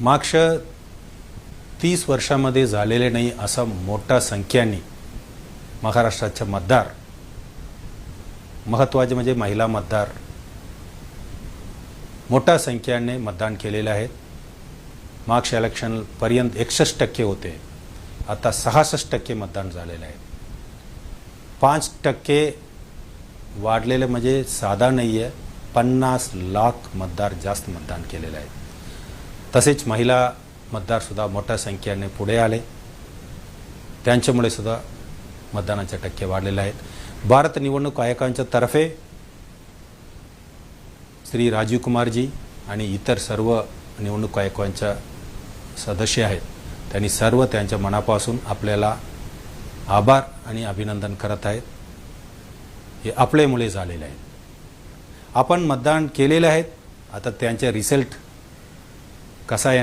मागच्या तीस वर्षामध्ये झालेले नाही असा मोठा संख्याने महाराष्ट्राच्या मतदार महत्त्वाचे म्हणजे महिला मतदार मोठ्या संख्याने मतदान केलेले आहेत. मागच्या इलेक्शनपर्यंत एकसष्ट टक्के होते. आता सहासष्ट टक्के मतदान झालेलं आहे. पाच टक्के वाढलेलं म्हणजे साधा नाही आहे पन्नास लाख मतदार जास्त मतदान केलेलं आहे तसेच महिला मतदारसुद्धा मोठ्या संख्येने पुढे आले. त्यांच्यामुळे सुद्धा मतदानाचे टक्के वाढलेले आहेत. भारत निवडणूक आयोगांच्या तर्फे श्री राजीव कुमारजी आणि इतर सर्व निवडणूक आयोगांच्या सदस्य आहेत. त्यांनी सर्व त्यांच्या मनापासून आपल्याला आभार आणि अभिनंदन करत आहेत. हे आपल्यामुळे झालेले आहे आपण मतदान केलेले आहेत. आता त्यांचे रिझल्ट कसा आहे